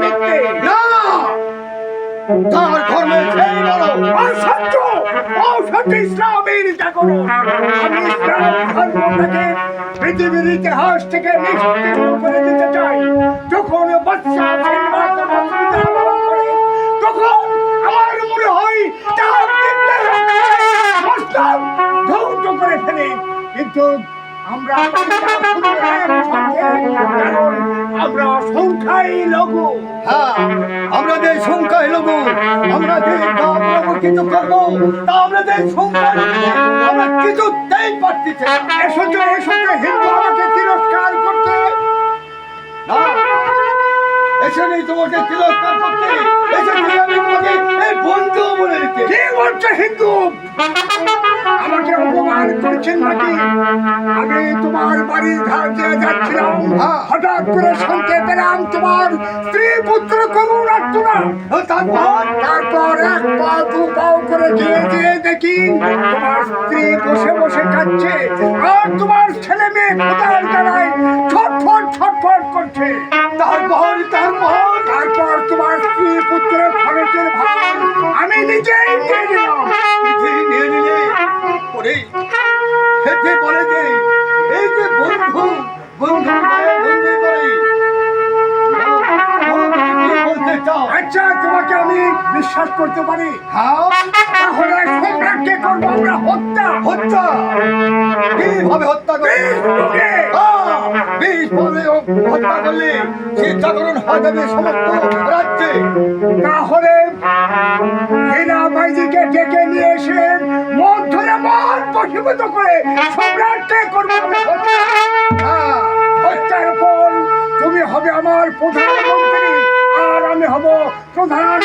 মিথ্যে না! তার ধর্মে সেই বড় অসত্য অসত্য ইসলামের জাগরণ আমি ইসলাম ধর্মটাকে পৃথিবীর ইতিহাস থেকে নিশ্চিন্ন করে দিতে চাই। যখন বাচ্চা তখন আমার মনে হয় তার মুসলিম করে ফেলে। কিন্তু আমরা আমরা সংখ্যাই লঘু। হ্যাঁ আমরা যে সংখ্যা এলোব আমরা যে কিছু করব তা আমরা যে আমরা কিছুতেই পারতেছি না। এসেছে এসেছে হিন্দু আমাকে তিরস্কার করতে। না এসে নেই তোমাকে তিরস্কার করতে এসেছি আমি তোমাকে এই বন্ধু বলে দিতে। কে বলছে হিন্দু? আমাকে অপমান করছেন নাকি? আমি তোমার বাড়ির ধার দিয়ে যাচ্ছিলাম। হ্যাঁ। হঠাৎ করে শুনতে পেলাম তোমার স্ত্রী পুত্র করুন তারপর তারপর এক পা দু পাও করে গিয়ে গিয়ে দেখি তোমার স্ত্রী বসে বসে কাঁদছে আর তোমার ছেলে মেয়ে কোথায় দাঁড়ায় ছটফট ছটফট করছে। তারপর তারপর তারপর তোমার স্ত্রী পুত্রের খরচের ভার আমি নিজেই আচ্ছা তোমাকে আমি বিশ্বাস করতে পারি। হ্যাঁ। তাহলে সম্রাটকে করব আমরা হত্যা। হত্যা। কীভাবে হত্যা করে বিষ্ণুকে। বিষ ভাবে হত্যা করলে সে জাগরণ হয়ে যাবে সমস্ত রাজ্যে। তাহলে হীরা বাইজিকে ডেকে নিয়ে এসে মন ধরে মন বসীভূত করে সম্রাটকে করব হত্যা। হ্যাঁ হত্যার পর তুমি হবে আমার প্রধানমন্ত্রী আর আমি হব প্রধান।